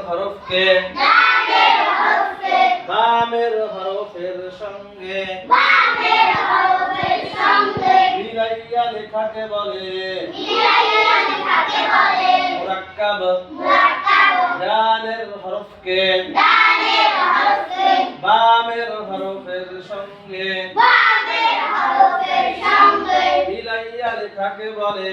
হরফকে বামের হরফের সঙ্গে মিলাইয়া লেখাকে বলে মুরাক্কাব ডানের হরফকে বামের হরফের সঙ্গে মিলাইয়া লেখাকে বলে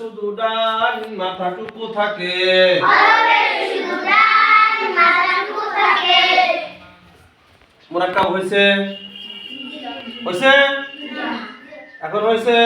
শুধু ডান মাথাটুকু থাকে। মুরাক্কাব হয়েছে? হয়েছে? এখন হয়েছে?